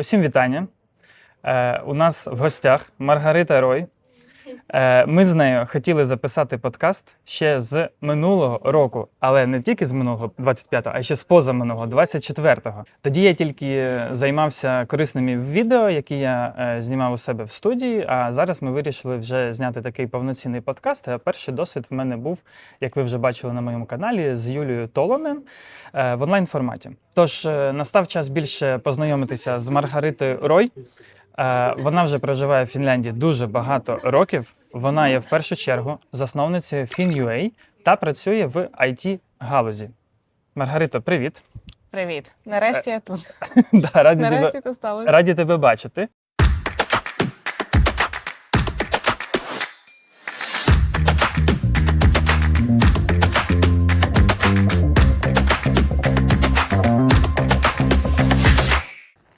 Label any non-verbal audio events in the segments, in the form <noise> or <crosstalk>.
Усім вітання. Е, у нас в гостях Маргарита Рой. Е, ми з нею хотіли записати подкаст ще з минулого року, але не тільки з минулого 25-го, а ще з позаминулого 24-го. Тоді я тільки займався корисними відео, які я е, знімав у себе в студії. А зараз ми вирішили вже зняти такий повноцінний подкаст. А перший досвід в мене був, як ви вже бачили на моєму каналі, з Юлією Толонен е, в онлайн форматі. Тож е, настав час більше познайомитися з Маргаритою Рой. Е, Вона вже проживає в Фінляндії дуже багато років. Вона є в першу чергу засновницею FinUA та працює в it галузі. Маргарита, привіт. Привіт. Нарешті я тут. <laughs> Да, раді, тебе, Нарешті ти стала. раді тебе бачити.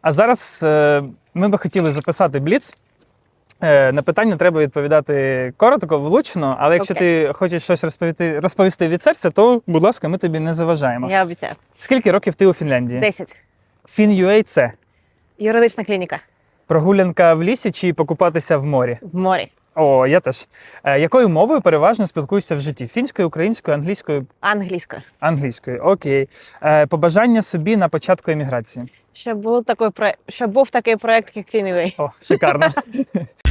А зараз е, ми би хотіли записати бліц. Е, на питання треба відповідати коротко, влучно, але якщо okay. ти хочеш щось розповісти, розповісти від серця, то, будь ласка, ми тобі не заважаємо. Я обіцяю. Скільки років ти у Фінляндії? Десять. FinUA – це Юридична клініка прогулянка в лісі чи покупатися в морі? в морі. О, я теж. Е, якою мовою переважно спілкуєшся в житті? Фінською, українською, англійською, Англійською. англійською. Окей. Е, побажання собі на початку еміграції. Щоб був такий проект, щоб був такий проект, як Фінівей. О, шикарно. <laughs>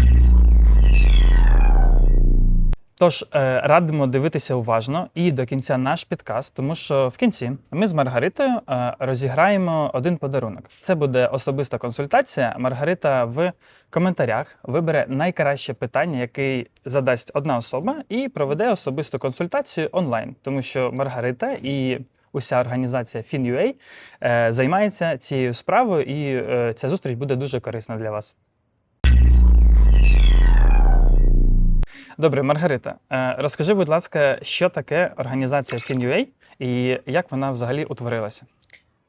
Тож е, радимо дивитися уважно і до кінця наш підкаст, тому що в кінці ми з Маргаритою е, розіграємо один подарунок. Це буде особиста консультація. Маргарита в коментарях вибере найкраще питання, яке задасть одна особа, і проведе особисту консультацію онлайн, тому що Маргарита і уся організація FinUA е, займається цією справою, і ця зустріч буде дуже корисна для вас. Добре, Маргарита, е, розкажи, будь ласка, що таке організація FinUA і як вона взагалі утворилася?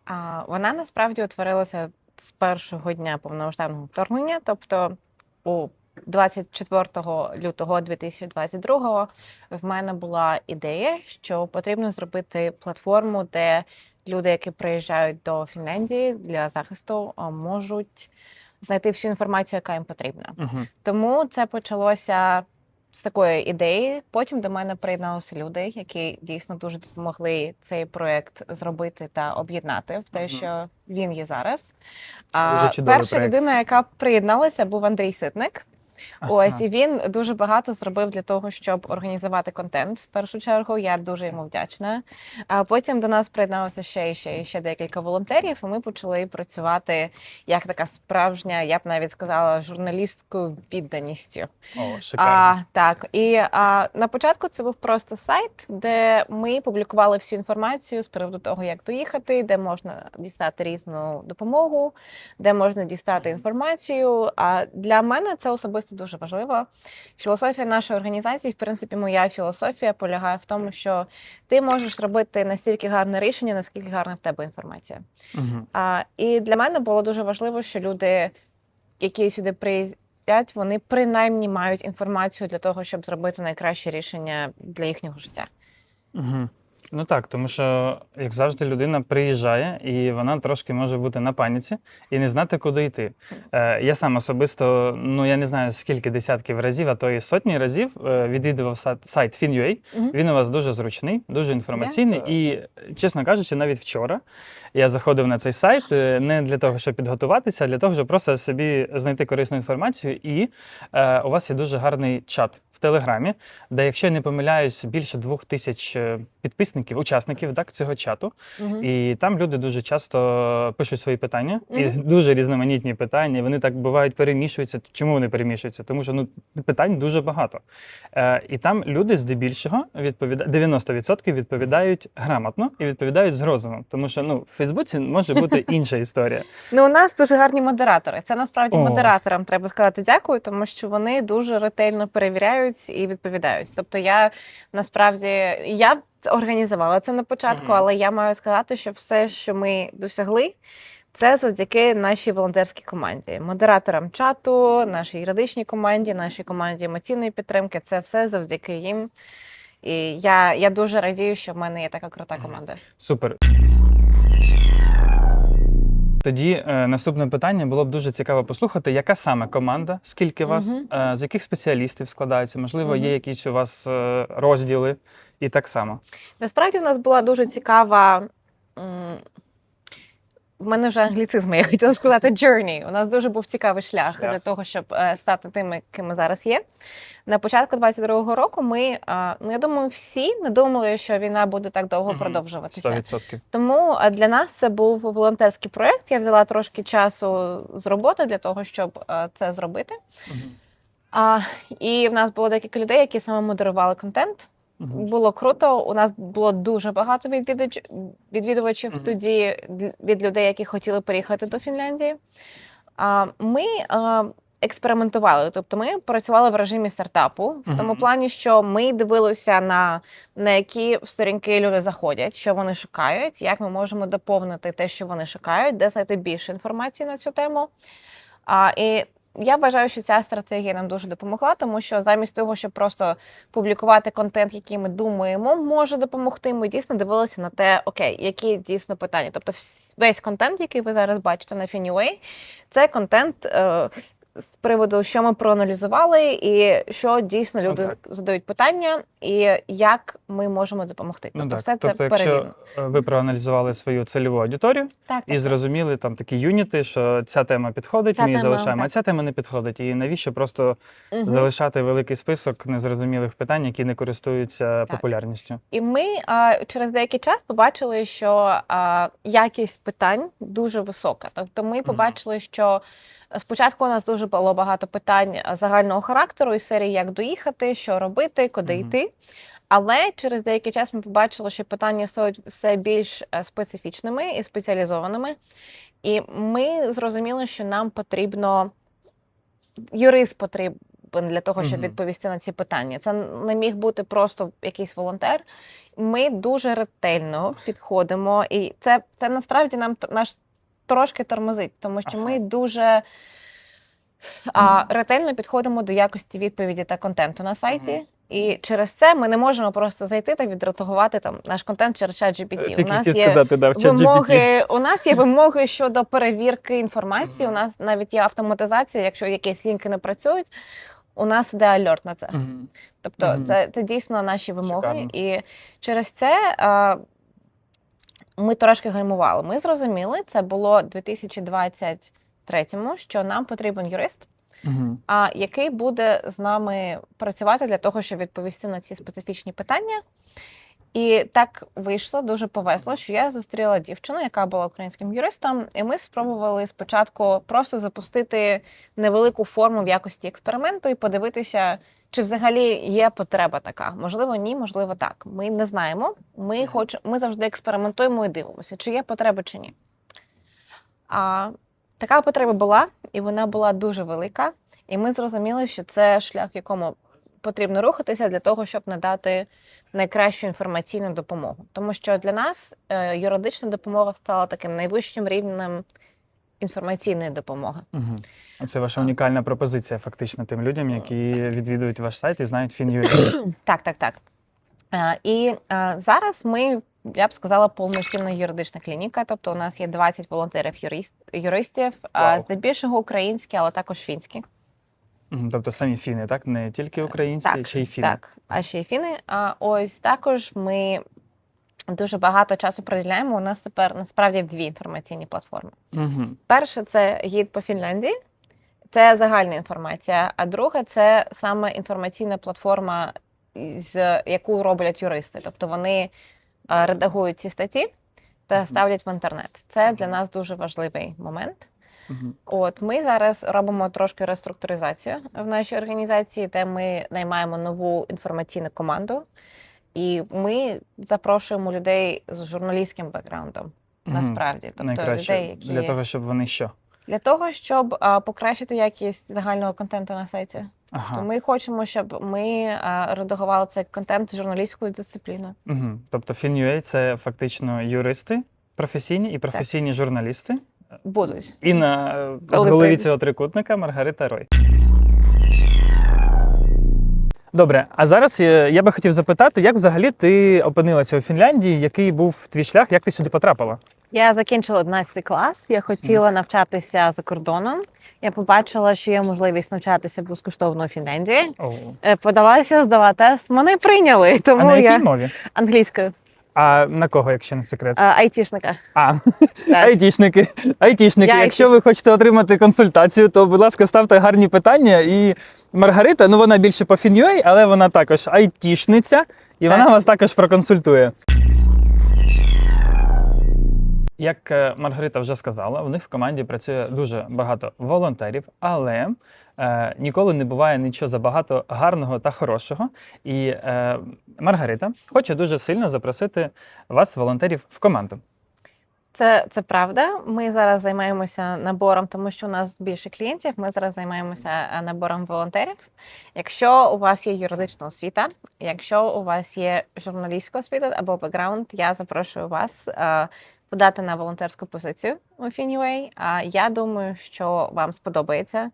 А вона насправді утворилася з першого дня повномасштабного вторгнення, тобто у 24 лютого 2022 в мене була ідея, що потрібно зробити платформу, де люди, які приїжджають до Фінляндії для захисту, можуть знайти всю інформацію, яка їм потрібна. Угу. Тому це почалося з такої ідеї. Потім до мене приєдналися люди, які дійсно дуже допомогли цей проект зробити та об'єднати в те, Мгм. що він є зараз. Дуже перша проект. людина, яка приєдналася, був Андрій Ситник. Ось і він дуже багато зробив для того, щоб організувати контент. В першу чергу я дуже йому вдячна. А потім до нас приєдналося ще і ще і ще декілька волонтерів. І ми почали працювати як така справжня, я б навіть сказала, журналісткою відданістю. О, шикарно. А, так, і а, на початку це був просто сайт, де ми публікували всю інформацію з приводу того, як доїхати, де можна дістати різну допомогу, де можна дістати інформацію. А для мене це особисто дуже важливо. Філософія нашої організації, в принципі, моя філософія полягає в тому, що ти можеш робити настільки гарне рішення, наскільки гарна в тебе інформація. Угу. А, і для мене було дуже важливо, що люди, які сюди приїздять, вони принаймні мають інформацію для того, щоб зробити найкраще рішення для їхнього життя. Угу. Ну так, тому що, як завжди, людина приїжджає і вона трошки може бути на паніці і не знати, куди йти. Е, я сам особисто, ну я не знаю скільки десятків разів, а то і сотні разів е, відвідував сайт, FinUA. Мгм. Він у вас дуже зручний, дуже інформаційний. І, чесно кажучи, навіть вчора я заходив на цей сайт е, не для того, щоб підготуватися, а для того, щоб просто собі знайти корисну інформацію. І е, у вас є дуже гарний чат в Телеграмі, де, якщо я не помиляюсь, більше двох тисяч е, підписників, учасників так, цього чату. Мгм. І там люди дуже часто пишуть свої питання, і <laughs> дуже різноманітні питання. і Вони так бувають перемішуються. Чому вони перемішуються? Тому що ну питань дуже багато. Е, і там люди здебільшого відповіда 90% відповідають грамотно і відповідають з розумом. Тому що ну в Фейсбуці може бути <laughs> інша історія. Ну, у нас дуже гарні модератори. Це насправді модераторам треба сказати дякую, тому що вони дуже ретельно перевіряють і відповідають. Тобто, я насправді я організувала це на початку, Мгм. але я маю сказати, що все, що ми досягли. Це завдяки нашій волонтерській команді, модераторам чату, нашій юридичній команді, нашій команді емоційної підтримки. Це все завдяки їм. І я, я дуже радію, що в мене є така крута команда. Супер. Тоді е, наступне питання було б дуже цікаво послухати, яка саме команда, скільки вас, угу. е, з яких спеціалістів складається, можливо, є якісь у вас е, розділи і так само. Насправді в нас була дуже цікава. м, В мене вже англіцизми, я хотіла сказати journey. У нас дуже був цікавий шлях, Шлях. для того, щоб е, стати тими, ким ми зараз є. На початку 22-го року ми, е, ну я думаю, всі не думали, що війна буде так довго Мгм. продовжуватися. 100%. Тому е, для нас це був волонтерський проєкт. Я взяла трошки часу з роботи для того, щоб це зробити. Мгм. А, і в нас було декілька людей, які саме модерували контент. Було круто. У нас було дуже багато відвідувач... відвідувачів Мгм. тоді від людей, які хотіли переїхати до Фінляндії. А, Ми а, експериментували, тобто ми працювали в режимі стартапу, в тому плані, що ми дивилися на, на які сторінки люди заходять, що вони шукають, як ми можемо доповнити те, що вони шукають, де знайти більше інформації на цю тему. А, і я вважаю, що ця стратегія нам дуже допомогла, тому що замість того, щоб просто публікувати контент, який ми думаємо, може допомогти, ми дійсно дивилися на те, окей, які дійсно питання. Тобто, весь контент, який ви зараз бачите на Фініуей, це контент. Е- з приводу, що ми проаналізували, і що дійсно люди так. задають питання, і як ми можемо допомогти. Тобто, Ну, так. все тобто, це якщо перевірено. е, ви проаналізували свою цільову аудиторію Так, і так, зрозуміли там такі юніти, що ця тема підходить, Ця ми її тема, залишаємо, а ця тема не підходить. І навіщо просто так. Мгм. залишати великий список незрозумілих питань, які не користуються популярністю? І ми а, через деякий час побачили, що а, якість питань дуже висока. Тобто, ми побачили, що спочатку у нас дуже було багато питань загального характеру із серії, як доїхати, що робити, куди йти. Але через деякий час ми побачили, що питання стають все більш е, специфічними і спеціалізованими. І ми зрозуміли, що нам потрібно юрист потрібен для того, щоб відповісти на ці питання. Це не міг бути просто якийсь волонтер. Ми дуже ретельно підходимо, і це, це насправді нам наш трошки тормозить, тому що ми дуже а, ретельно підходимо до якості відповіді та контенту на сайті. Мгм. І через це ми не можемо просто зайти та відредагувати там наш контент через чат Е, GPT. У нас є сказати, да, вимоги. У нас є вимоги щодо перевірки інформації. У нас навіть є автоматизація. Якщо якісь лінки не працюють, у нас іде альорт на це. Мгм. Тобто, Мгм. це, це дійсно наші вимоги. Шикарно. І через це а, ми трошки гальмували. Ми зрозуміли, це було 2023-му, що нам потрібен юрист, Мгм. а який буде з нами працювати для того, щоб відповісти на ці специфічні питання. І так вийшло, дуже повезло, що я зустріла дівчину, яка була українським юристом, і ми спробували спочатку просто запустити невелику форму в якості експерименту і подивитися, чи взагалі є потреба така. Можливо, ні, можливо, так. Ми не знаємо. Ми хоч ми завжди експериментуємо і дивимося, чи є потреба чи ні. А така потреба була, і вона була дуже велика. І ми зрозуміли, що це шлях, в якому потрібно рухатися для того, щоб надати найкращу інформаційну допомогу. Тому що для нас е, юридична допомога стала таким найвищим рівнем інформаційної допомоги. Мгм. Це ваша унікальна пропозиція, фактично, тим людям, які відвідують ваш сайт і знають FinUA. <clears throat> Так, так, так. І зараз ми, я б сказала, повноцінна юридична клініка. Тобто у нас є 20 волонтерів юрист, юристів, а, здебільшого українські, але також фінські. Тобто самі фіни, так? Не тільки українці, так, чи й фіни. Так, а ще й фіни. А ось також ми дуже багато часу приділяємо. У нас тепер насправді дві інформаційні платформи. Мгм. Перше це гід по Фінляндії. Це загальна інформація. А друге це саме інформаційна платформа, з яку роблять юристи. Тобто вони е, редагують ці статті та ставлять в інтернет. Це для нас дуже важливий момент. Мгм. От ми зараз робимо трошки реструктуризацію в нашій організації, де ми наймаємо нову інформаційну команду, і ми запрошуємо людей з журналістським бекграундом. Насправді, тобто Найкраще людей, які для того, щоб вони що? для того, щоб а, покращити якість загального контенту на сайті. Ага. То ми хочемо, щоб ми а, редагували цей контент з журналістською дисципліною. Мгм. Тобто FinUA – це фактично юристи професійні і професійні журналісти. Будуть. І на голові цього трикутника Маргарита Рой. Добре, а зараз е, я би хотів запитати, як взагалі ти опинилася у Фінляндії? Який був твій шлях, як ти сюди потрапила? Я закінчила 11 клас. Я хотіла навчатися за кордоном. Я побачила, що є можливість навчатися безкоштовно у Фінляндії. Е, Подалася, здала тест. Мене прийняли, А тому на якій я мові? англійською А на кого, якщо не секрет? айтішника. А, Так. <laughs> айтішники. Айтішники. Я Якщо ви хочете отримати консультацію, то, будь ласка, ставте гарні питання. І Маргарита, ну вона більше по FinUA, але вона також айтішниця, і вона Так. вас також проконсультує. Як е, Маргарита вже сказала, у них в команді працює дуже багато волонтерів, але е, ніколи не буває нічого забагато гарного та хорошого. І е, Маргарита хоче дуже сильно запросити вас, волонтерів, в команду. Це, це правда. Ми зараз займаємося набором, тому що у нас більше клієнтів. Ми зараз займаємося е, набором волонтерів. Якщо у вас є юридична освіта, якщо у вас є журналістська освіта або бекграунд, я запрошую вас е, подати на волонтерську позицію у. А я думаю, що вам сподобається.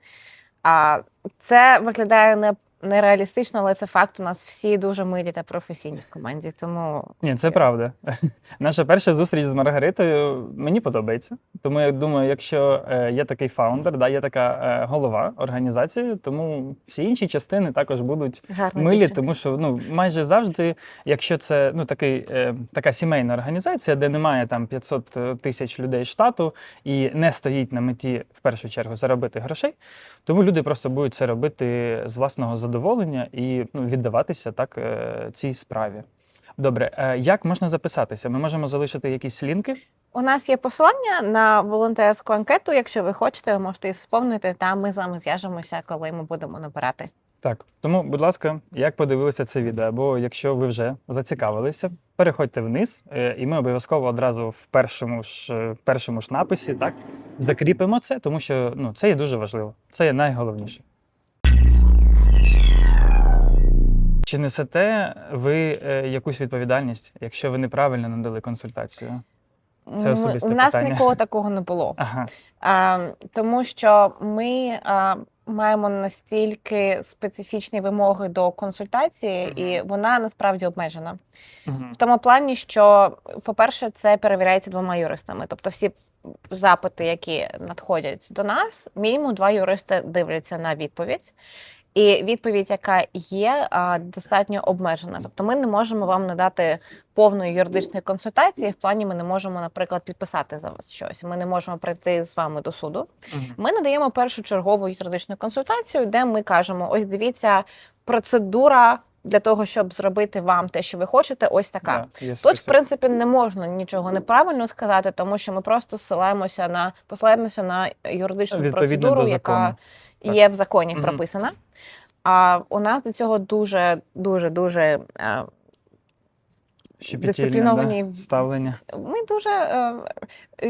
А це виглядає не нереалістично, але це факт. У нас всі дуже милі та професійні в команді. Тому Ні, це правда. <laughs> Наша перша зустріч з Маргаритою мені подобається. Тому я думаю, якщо е, є такий фаундер, да, є така е, голова організації, тому всі інші частини також будуть гарна милі, дівчина. тому що ну майже завжди, якщо це ну такий е, така сімейна організація, де немає там 500 тисяч людей штату і не стоїть на меті в першу чергу заробити грошей, тому люди просто будуть це робити з власного задоволення і ну, віддаватися так е, цій справі. Добре, е, як можна записатися? Ми можемо залишити якісь лінки. У нас є посилання на волонтерську анкету. Якщо ви хочете, ви можете її сповнити. Там ми з вами зв'яжемося, коли ми будемо набирати. Так, тому, будь ласка, як подивилися це відео, або якщо ви вже зацікавилися, переходьте вниз, е, і ми обов'язково одразу в першому ж першому ж написі так закріпимо це, тому що ну це є дуже важливо. Це є найголовніше. Чи несете ви е, якусь відповідальність, якщо ви неправильно надали консультацію? Це особисте У нас питання. ніколи такого не було. Ага, А, тому що ми а, маємо настільки специфічні вимоги до консультації, Мгм. і вона насправді обмежена. угу. В тому плані, що, по-перше, це перевіряється двома юристами. Тобто, всі запити, які надходять до нас, мінімум два юристи дивляться на відповідь. І відповідь, яка є, достатньо обмежена. Тобто, ми не можемо вам надати повної юридичної консультації. В плані ми не можемо, наприклад, підписати за вас щось. Ми не можемо прийти з вами до суду. Ми надаємо першочергову юридичну консультацію, де ми кажемо: ось дивіться, процедура для того, щоб зробити вам те, що ви хочете, ось така. Є Тут, в принципі, не можна нічого неправильно сказати, тому що ми просто ссилаємося на посилаємося на юридичну Відповідно процедуру, яка. Так. є в законі Мгм. прописана. А у нас до цього дуже дуже дуже е, дисципліновані да, ставлення. ми дуже е,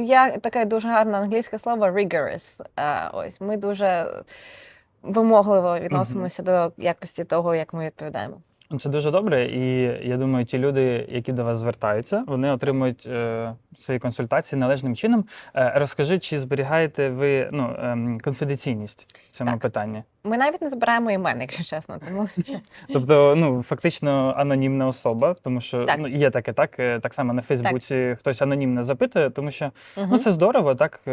я таке дуже гарне англійське слово rigorous. Е, ось ми дуже вимогливо відносимося до якості того, як ми відповідаємо. Це дуже добре, і я думаю, ті люди, які до вас звертаються, вони отримують е, свої консультації належним чином. Е, розкажи, чи зберігаєте ви ну, ем, конфіденційність в цьому Так. питанні? Ми навіть не збираємо імен, якщо чесно. Тому <laughs> Тобто, ну фактично анонімна особа, тому що Так. ну є таке, так е, так само на Фейсбуці хтось анонімно запитує, тому що ну Мгм. це здорово, так е,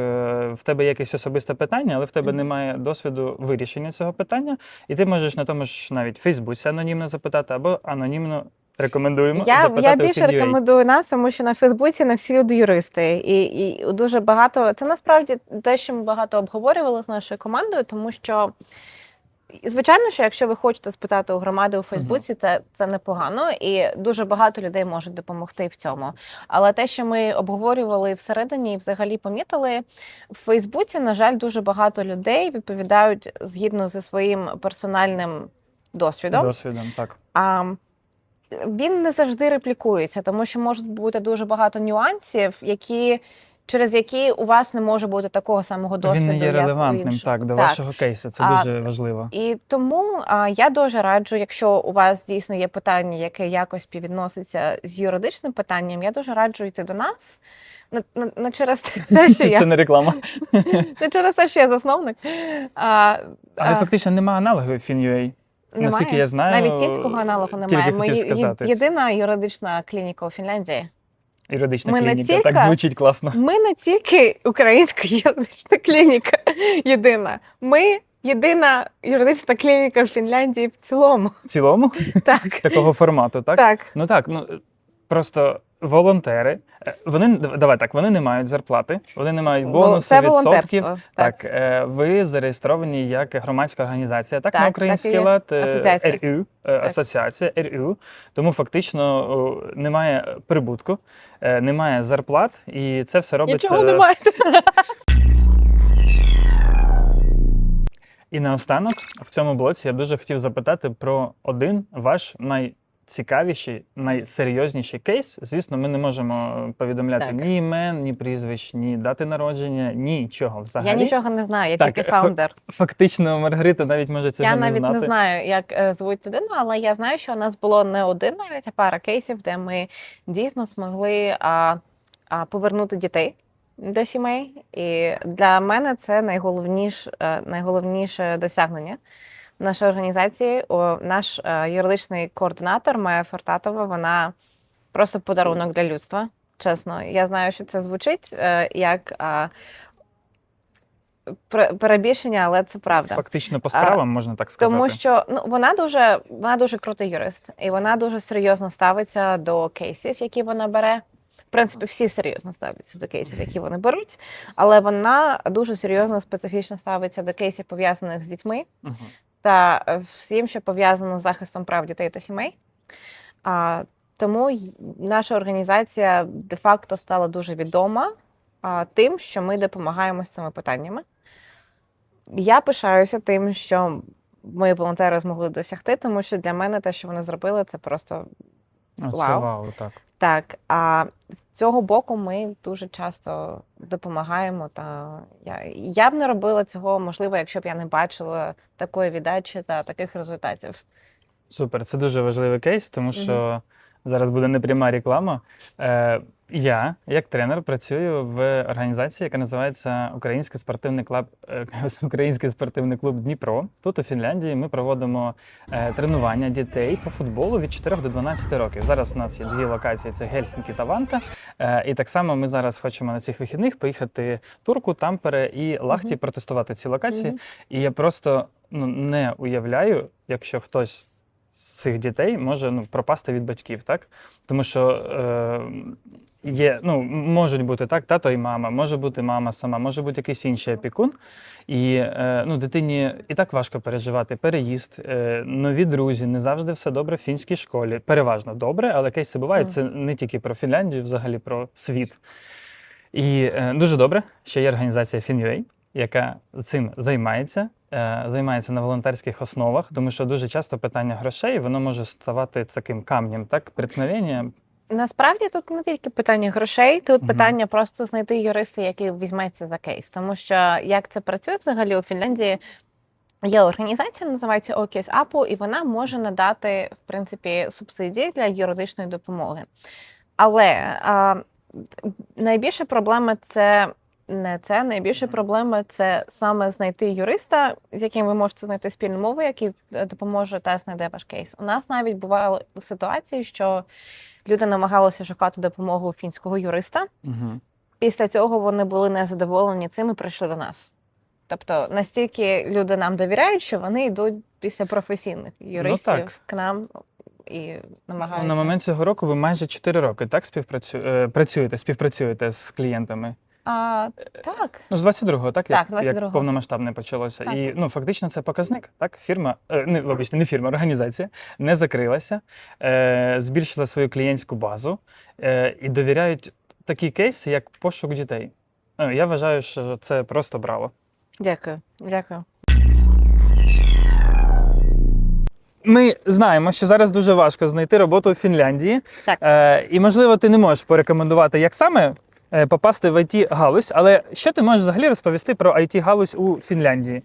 в тебе є якесь особисте питання, але в тебе Мгм. немає досвіду вирішення цього питання, і ти можеш на тому ж навіть Фейсбуці анонімно запитати або анонімно рекомендуємо я, я більше рекомендую нас, тому що на Фейсбуці не всі люди юристи, і, і дуже багато це насправді те, що ми багато обговорювали з нашою командою, тому що. Звичайно, що якщо ви хочете спитати у громади у Фейсбуці, це, це непогано, і дуже багато людей можуть допомогти в цьому. Але те, що ми обговорювали всередині і взагалі помітили, в Фейсбуці, на жаль, дуже багато людей відповідають згідно зі своїм персональним досвідом. досвідом, так. А він не завжди реплікується, тому що можуть бути дуже багато нюансів, які через які у вас не може бути такого самого досвіду. Він не є як релевантним так до Так. вашого кейсу. Це А, дуже важливо. І тому а, я дуже раджу, якщо у вас дійсно є питання, яке якось співвідноситься з юридичним питанням, я дуже раджу йти до нас. Не, не, не через <laughs> те, що я Це не реклама. <laughs> не через те, що я засновник. А, Але а, фактично немає аналогів FinUA. Наскільки я знаю, Навіть фінського аналогу немає. Ми сказати. єдина юридична клініка у Фінляндії. Юридична Ми клініка. тільки- Так звучить класно. Ми не тільки українська юридична клініка <laughs> єдина. Ми єдина юридична клініка в Фінляндії в цілому. В цілому Так. такого формату, так? Так. Ну так, ну просто волонтери. е, Вони давай так, вони не мають зарплати, вони не мають бонусу, Це відсотків. волонтерство. Так, е, ви зареєстровані як громадська організація, так, Так, на український є. лад е, Асоціація. РЮ, асоціація РЮ. Тому фактично немає прибутку, немає зарплат, і це все робиться. Нічого немає. І наостанок в цьому блоці я б дуже хотів запитати про один ваш найцікавіший, найсерйозніший кейс. Звісно, ми не можемо повідомляти Так. ні імен, ні прізвищ, ні дати народження, нічого взагалі. Я нічого не знаю, я Так, тільки фаундер. Фактично, Маргарита навіть може цього Я не навіть не знаю, як е, звуть людину, але я знаю, що у нас було не один навіть, а пара кейсів, де ми дійсно змогли а, а, повернути дітей до сімей. І для мене це найголовніше, найголовніше досягнення нашої організації. О, наш е, юридичний координатор Майя Фортатова, вона просто подарунок для людства. Чесно, я знаю, що це звучить е, як пре- перебільшення, але це правда. Фактично по справам можна так сказати. Тому що ну вона дуже вона дуже крутий юрист, і вона дуже серйозно ставиться до кейсів, які вона бере. В принципі, всі серйозно ставляться до кейсів, які вони беруть, але вона дуже серйозно специфічно ставиться до кейсів, пов'язаних з дітьми Мгм. Та е, всім, що пов'язано з захистом прав дітей та сімей. А, тому наша організація де-факто стала дуже відома а, тим, що ми допомагаємо з цими питаннями. Я пишаюся тим, що мої волонтери змогли досягти, тому що для мене те, що вони зробили, це просто О, Це Вау. вау, так. Так. А з цього боку ми дуже часто допомагаємо. Та я, я б не робила цього, можливо, якщо б я не бачила такої віддачі та таких результатів. Супер, це дуже важливий кейс, тому що зараз буде непряма реклама. Е, я, як тренер, працюю в організації, яка називається Український спортивний клуб, е, <laughs> Український спортивний клуб Дніпро. Тут у Фінляндії ми проводимо е, тренування дітей по футболу від 4 до 12 років. Зараз у нас є дві локації: це Гельсінкі та Ванта. Е, і так само ми зараз хочемо на цих вихідних поїхати Турку, Тампере і Лахті Мгм. протестувати ці локації. Мгм. І я просто ну, не уявляю, якщо хтось з цих дітей може ну, пропасти від батьків, так? Тому що е, є, ну, можуть бути так, тато і мама, може бути мама сама, може бути якийсь інший опікун. І е, ну, дитині і так важко переживати переїзд, е, нові друзі, не завжди все добре в фінській школі. Переважно добре, але кейси бувають. Мгм. Це не тільки про Фінляндію, взагалі про світ. І е, дуже добре, що є організація FinUA, яка цим займається, е, займається на волонтерських основах, тому що дуже часто питання грошей воно може ставати таким камнем, так, приткновення. Насправді тут не тільки питання грошей, тут Мгм. питання просто знайти юриста, який візьметься за кейс. Тому що як це працює взагалі у Фінляндії? Є організація, називається Окіс Апу, і вона може надати в принципі субсидії для юридичної допомоги. Але а, найбільша проблема це не це. Найбільша проблема це саме знайти юриста, з яким ви можете знайти спільну мову, який е, допоможе та знайде ваш кейс. У нас навіть бували ситуації, що люди намагалися шукати допомогу фінського юриста. Угу. Після цього вони були незадоволені цим і прийшли до нас. Тобто настільки люди нам довіряють, що вони йдуть після професійних юристів так. к нам і намагаються. На момент цього року ви майже 4 роки так співпрацю... е, працюєте, співпрацюєте з клієнтами. А, так. Ну, з 22-го, так? Так, як, 22-го. як повномасштабне почалося. Так. І ну, фактично це показник. Так? Фірма, е, не, вибачте, не фірма, організація не закрилася, е, збільшила свою клієнтську базу е, і довіряють такі кейси, як пошук дітей. Е, я вважаю, що це просто браво. Дякую. Дякую. Ми знаємо, що зараз дуже важко знайти роботу у Фінляндії. Так. Е, і, можливо, ти не можеш порекомендувати, як саме попасти в it галузь але що ти можеш взагалі розповісти про it галузь у Фінляндії?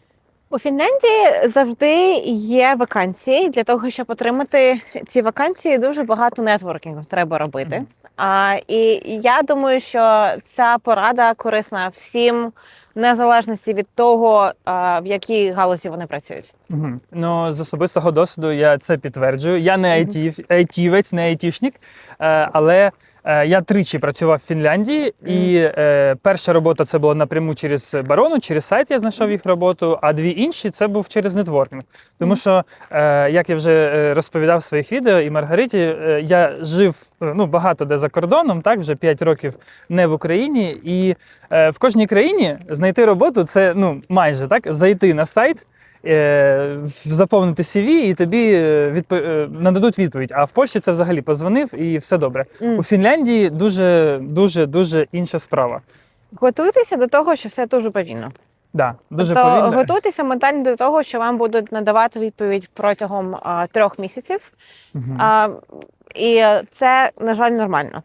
У Фінляндії завжди є вакансії. Для того, щоб отримати ці вакансії, дуже багато нетворкінгу треба робити. Мгм. А, і я думаю, що ця порада корисна всім незалежності від того, а, в якій галузі вони працюють. Угу. Ну, з особистого досвіду я це підтверджую. Я не айтівець, не айтішник, е, але е, я тричі працював в Фінляндії, і е, перша робота це була напряму через барону, через сайт я знайшов їх роботу, а дві інші це був через нетворкінг. Тому що, як я вже розповідав в своїх відео і Маргариті, я жив ну, багато де за кордоном, так, вже 5 років не в Україні. І в кожній країні знайти роботу це ну, майже так, зайти на сайт заповнити CV і тобі е, відпо... е, нададуть відповідь. А в Польщі це взагалі позвонив і все добре. Мгм. У Фінляндії дуже дуже дуже інша справа. Готуйтеся до того, що все дуже повільно. Да, дуже тобто, повільно. готуйтеся ментально до того, що вам будуть надавати відповідь протягом а, трьох місяців. Мгм. А, і це, на жаль, нормально.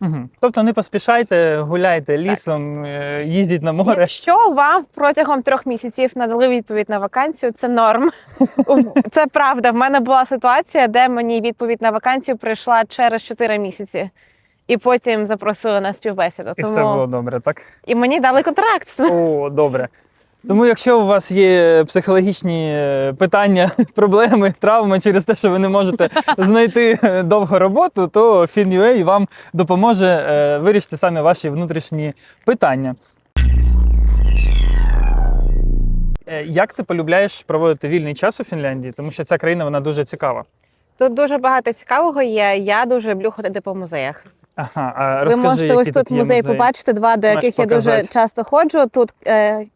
Мгм. Тобто не поспішайте, гуляйте лісом, е, їздіть на море. Якщо вам протягом трьох місяців надали відповідь на вакансію, це норм. <laughs> Це правда. В мене була ситуація, де мені відповідь на вакансію прийшла через 4 місяці. І потім запросили на співбесіду. І Тому... все було добре, так? І мені дали контракт. О, добре. Тому, якщо у вас є психологічні е, питання, <laughs> проблеми, травми через те, що ви не можете <laughs> знайти е, довго роботу, то FinUA вам допоможе е, вирішити саме ваші внутрішні питання. Як ти полюбляєш проводити вільний час у Фінляндії? Тому що ця країна вона дуже цікава. Тут дуже багато цікавого є. Я дуже люблю ходити по музеях. Ага, а Ви можете які ось тут музей побачити, два, до яких я дуже часто ходжу. Тут е,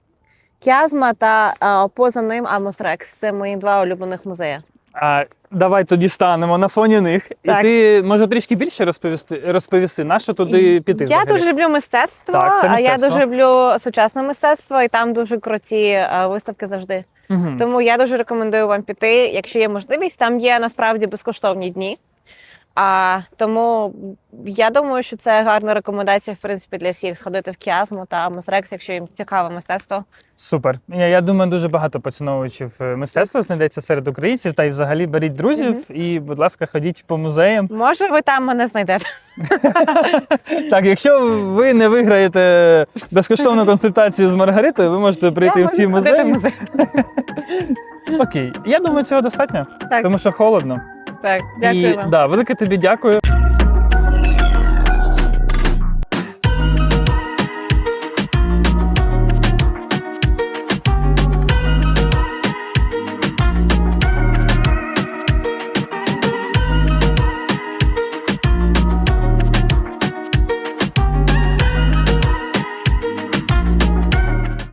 Кязма та е, поза ним Амос Рекс. Це мої два улюблених музеї. А, давай тоді станемо на фоні них. Так. І ти може трішки більше розповісти, розповісти, на що туди піти? Я взагалі? дуже люблю мистецтво, Так, це а я дуже люблю сучасне мистецтво, і там дуже круті е, виставки завжди. Мгм. Тому я дуже рекомендую вам піти, якщо є можливість. Там є насправді безкоштовні дні. А тому я думаю, що це гарна рекомендація, в принципі, для всіх сходити в Кіазму та Мосрекс, якщо їм цікаве мистецтво. Супер. Я, я думаю, дуже багато поціновувачів е, мистецтва знайдеться серед українців. Та й взагалі беріть друзів і, будь ласка, ходіть по музеям. <laughs> Може, ви там мене знайдете. <laughs> Так, якщо ви не виграєте безкоштовну <laughs> консультацію з Маргаритою, ви можете прийти в ці музеї. Окей, я думаю, цього достатньо, тому що холодно. Так, дякую і вам. да, велике тобі дякую.